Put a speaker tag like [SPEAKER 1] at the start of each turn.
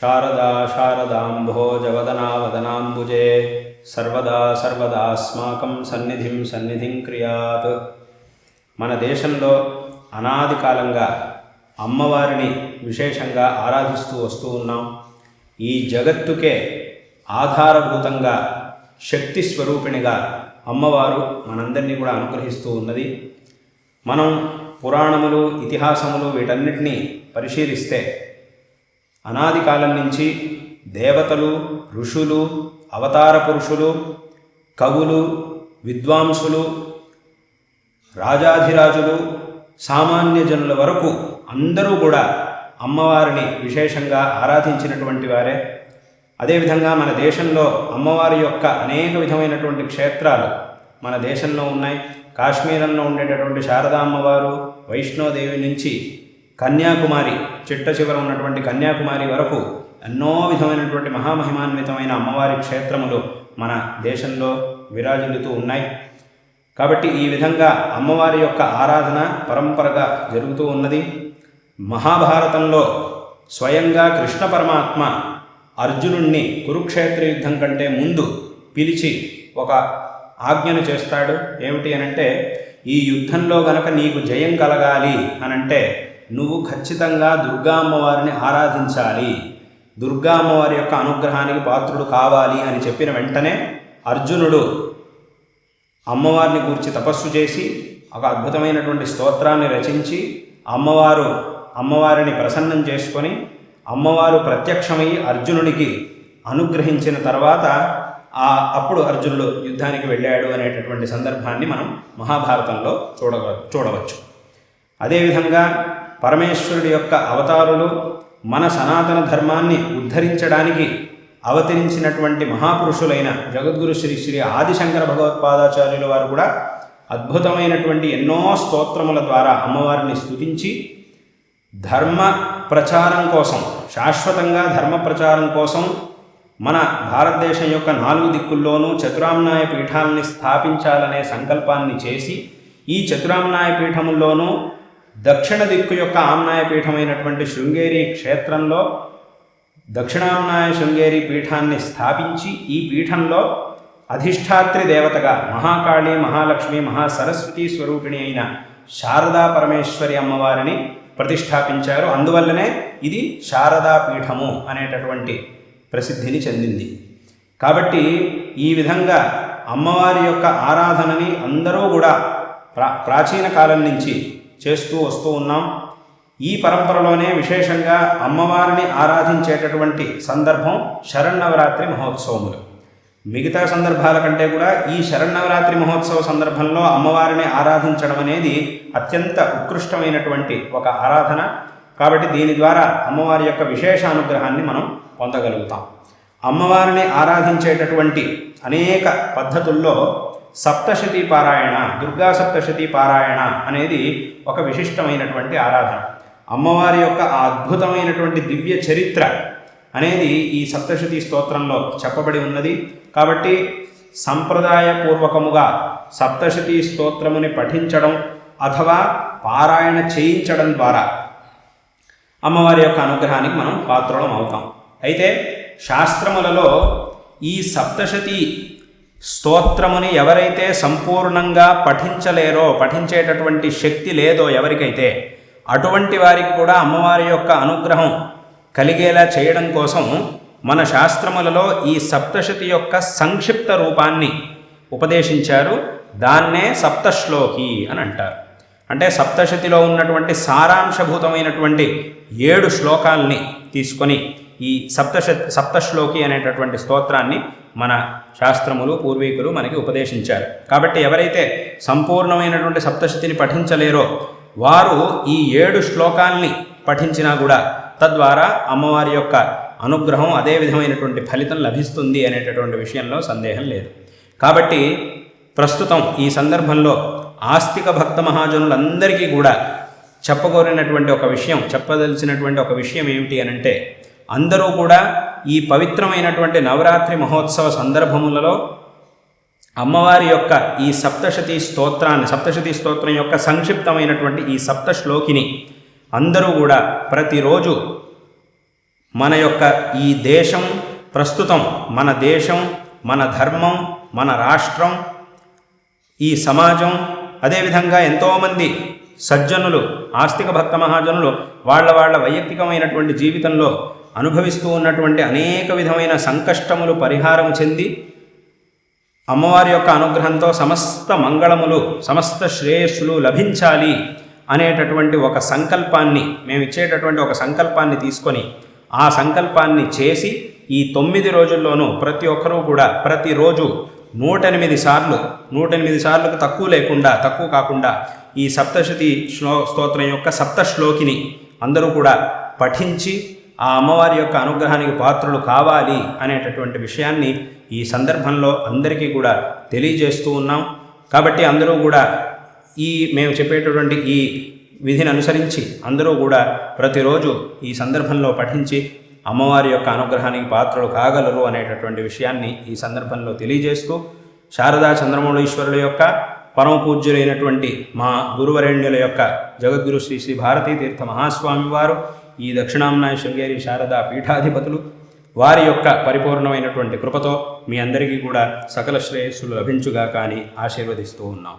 [SPEAKER 1] శారదా శారదాంభోజవదనావదనాంబుజే సర్వదా సర్వదాస్మాకం సన్నిధిం సన్నిధిం క్రియాత్ మన దేశంలో అనాది కాలంగా అమ్మవారిని విశేషంగా ఆరాధిస్తూ వస్తూ ఉన్నాం. ఈ జగత్తుకే ఆధారభూతంగా శక్తి స్వరూపిణిగా అమ్మవారు మనందరినీ కూడా అనుగ్రహిస్తూ ఉన్నది. మనం పురాణములు ఇతిహాసములు వీటన్నిటినీ పరిశీలిస్తే అనాది కాలం నుంచి దేవతలు ఋషులు అవతార పురుషులు కవులు విద్వాంసులు రాజాధిరాజులు సామాన్య జనుల వరకు అందరూ కూడా అమ్మవారిని విశేషంగా ఆరాధించినటువంటి వారే. అదేవిధంగా మన దేశంలో అమ్మవారి యొక్క అనేక విధమైనటువంటి క్షేత్రాలు మన దేశంలో ఉన్నాయి. కాశ్మీరంలో ఉండేటటువంటి శారదా అమ్మవారు వైష్ణోదేవి నుంచి కన్యాకుమారి చిట్ట చివర ఉన్నటువంటి కన్యాకుమారి వరకు ఎన్నో విధమైనటువంటి మహామహిమాన్వితమైన అమ్మవారి క్షేత్రములు మన దేశంలో విరాజిల్లుతూ ఉన్నాయి. కాబట్టి ఈ విధంగా అమ్మవారి యొక్క ఆరాధన పరంపరగా జరుగుతూ ఉన్నది. మహాభారతంలో స్వయంగా కృష్ణ పరమాత్మ అర్జునుణ్ణి కురుక్షేత్ర యుద్ధం కంటే ముందు పిలిచి ఒక ఆజ్ఞను చేస్తాడు. ఏమిటి అనంటే ఈ యుద్ధంలో గనక నీకు జయం కలగాలి అనంటే నువ్వు ఖచ్చితంగా దుర్గా అమ్మవారిని ఆరాధించాలి. దుర్గా అమ్మవారి యొక్క అనుగ్రహానికి పాత్రుడు కావాలి అని చెప్పిన వెంటనే అర్జునుడు అమ్మవారిని గురించి తపస్సు చేసి ఒక అద్భుతమైనటువంటి స్తోత్రాన్ని రచించి అమ్మవారు అమ్మవారిని ప్రసన్నం చేసుకొని అమ్మవారు ప్రత్యక్షమై అర్జునుడికి అనుగ్రహించిన తర్వాత ఆ అప్పుడు అర్జునుడు యుద్ధానికి వెళ్ళాడు అనేటటువంటి సందర్భాన్ని మనం మహాభారతంలో చూడవ చూడవచ్చు. అదేవిధంగా పరమేశ్వరుడి యొక్క అవతారులు మన సనాతన ధర్మాన్ని ఉద్ధరించడానికి అవతరించినటువంటి మహాపురుషులైన జగద్గురు శ్రీ శ్రీ ఆదిశంకర భగవత్పాదాచార్యుల వారు కూడా అద్భుతమైనటువంటి ఎన్నో స్తోత్రముల ద్వారా అమ్మవారిని స్థుతించి ధర్మ ప్రచారం కోసం శాశ్వతంగా ధర్మ ప్రచారం కోసం మన భారతదేశం యొక్క నాలుగు దిక్కుల్లోనూ చతురామ్నాయ పీఠాలని స్థాపించాలనే సంకల్పాన్ని చేసి ఈ చతురామ్నాయ పీఠముల్లోనూ దక్షిణ దిక్కు యొక్క ఆమ్నాయ పీఠమైనటువంటి శృంగేరి క్షేత్రంలో దక్షిణామ్నాయ శృంగేరి పీఠాన్ని స్థాపించి ఈ పీఠంలో అధిష్టాత్రి దేవతగా మహాకాళి మహాలక్ష్మి మహాసరస్వతి స్వరూపిణి అయిన శారదా పరమేశ్వరి అమ్మవారిని ప్రతిష్టాపించారు అందువల్లనే ఇది శారదా పీఠము అనేటటువంటి ప్రసిద్ధిని చెందింది. కాబట్టి ఈ విధంగా అమ్మవారి యొక్క ఆరాధనని అందరూ కూడా ప్రా ప్రాచీన కాలం నుంచి చేస్తూ వస్తూ ఉన్నాం. ఈ పరంపరలోనే విశేషంగా అమ్మవారిని ఆరాధించేటటువంటి సందర్భం శరన్నవరాత్రి మహోత్సవములు. మిగతా సందర్భాల కంటే కూడా ఈ శరన్నవరాత్రి మహోత్సవ సందర్భంలో అమ్మవారిని ఆరాధించడం అనేది అత్యంత ఉత్కృష్టమైనటువంటి ఒక ఆరాధన. కాబట్టి దీని ద్వారా అమ్మవారి యొక్క విశేష అనుగ్రహాన్ని మనం పొందగలుగుతాం. అమ్మవారిని ఆరాధించేటటువంటి అనేక పద్ధతుల్లో సప్తశతి పారాయణ దుర్గా సప్తశతి పారాయణ అనేది ఒక విశిష్టమైనటువంటి ఆరాధన. అమ్మవారి యొక్క ఆ అద్భుతమైనటువంటి దివ్య చరిత్ర అనేది ఈ సప్తశతి స్తోత్రంలో చెప్పబడి ఉన్నది. కాబట్టి సంప్రదాయపూర్వకముగా సప్తశతి స్తోత్రముని పఠించడం అథవా పారాయణ చేయించడం ద్వారా అమ్మవారి యొక్క అనుగ్రహానికి మనం పాత్రలం అవుతాం. అయితే శాస్త్రములలో ఈ సప్తశతి స్తోత్రముని ఎవరైతే సంపూర్ణంగా పఠించలేరో పఠించేటటువంటి శక్తి లేదో ఎవరికైతే అటువంటి వారికి కూడా అమ్మవారి యొక్క అనుగ్రహం కలిగేలా చేయడం కోసం మన శాస్త్రములలో ఈ సప్తశతి యొక్క సంక్షిప్త రూపాన్ని ఉపదేశించారు. దాన్నే సప్తశ్లోకి అని అంటారు. అంటే సప్తశతిలో ఉన్నటువంటి సారాంశభూతమైనటువంటి ఏడు శ్లోకాల్ని తీసుకొని ఈ సప్తశ సప్తశ్లోకి అనేటటువంటి స్తోత్రాన్ని మన శాస్త్రములు పూర్వీకులు మనకి ఉపదేశించారు. కాబట్టి ఎవరైతే సంపూర్ణమైనటువంటి సప్తశతిని పఠించలేరో వారు ఈ ఏడు శ్లోకాల్ని పఠించినా కూడా తద్వారా అమ్మవారి యొక్క అనుగ్రహం అదే విధమైనటువంటి ఫలితం లభిస్తుంది అనేటటువంటి విషయంలో సందేహం లేదు. కాబట్టి ప్రస్తుతం ఈ సందర్భంలో ఆస్తిక భక్త మహాజనులందరికీ కూడా చెప్పగోరినటువంటి ఒక విషయం చెప్పదలిచినటువంటి ఒక విషయం ఏమిటి అనంటే అందరూ కూడా ఈ పవిత్రమైనటువంటి నవరాత్రి మహోత్సవ సందర్భములలో అమ్మవారి యొక్క ఈ సప్తశతి స్తోత్రాన్ని సప్తశతి స్తోత్రం యొక్క సంక్షిప్తమైనటువంటి ఈ సప్త శ్లోకిని అందరూ కూడా ప్రతిరోజు మన యొక్క ఈ దేశం ప్రస్తుతం మన దేశం మన ధర్మం మన రాష్ట్రం ఈ సమాజం అదేవిధంగా ఎంతోమంది సజ్జనులు ఆస్తిక భక్త మహాజనులు వాళ్ళ వాళ్ళ వైయక్తికమైనటువంటి జీవితంలో అనుభవిస్తూ ఉన్నటువంటి అనేక విధమైన సంకష్టములు పరిహారం చెంది అమ్మవారి యొక్క అనుగ్రహంతో సమస్త మంగళములు సమస్త శ్రేయస్సులు లభించాలి అనేటటువంటి ఒక సంకల్పాన్ని మేము ఇచ్చేటటువంటి ఒక సంకల్పాన్ని తీసుకొని ఆ సంకల్పాన్ని చేసి ఈ తొమ్మిది రోజుల్లోనూ ప్రతి ఒక్కరూ కూడా ప్రతిరోజు నూట ఎనిమిది సార్లు నూట ఎనిమిది సార్లకు తక్కువ లేకుండా తక్కువ కాకుండా ఈ సప్తశతి శ్లో స్తోత్రం యొక్క సప్త శ్లోకిని అందరూ కూడా పఠించి ఆ అమ్మవారి యొక్క అనుగ్రహానికి పాత్రులు కావాలి అనేటటువంటి విషయాన్ని ఈ సందర్భంలో అందరికీ కూడా తెలియజేస్తూ ఉన్నాం. కాబట్టి అందరూ కూడా ఈ మేము చెప్పేటటువంటి ఈ విధిని అనుసరించి అందరూ కూడా ప్రతిరోజు ఈ సందర్భంలో పఠించి అమ్మవారి యొక్క అనుగ్రహానికి పాత్రలు కాగలరు అనేటటువంటి విషయాన్ని ఈ సందర్భంలో తెలియజేస్తూ శారదా చంద్రమౌళీశ్వరుల యొక్క పరమ పూజ్యులైనటువంటి మా గురువరేణ్యుల యొక్క జగద్గురు శ్రీ శ్రీ భారతీ తీర్థ మహాస్వామి వారు ఈ దక్షిణాంనాయ శృంగేరి శారదా పీఠాధిపతులు వారి యొక్క పరిపూర్ణమైనటువంటి కృపతో మీ అందరికీ కూడా సకల శ్రేయస్సులు లభించుగా కానీ ఆశీర్వదిస్తూ ఉన్నాం.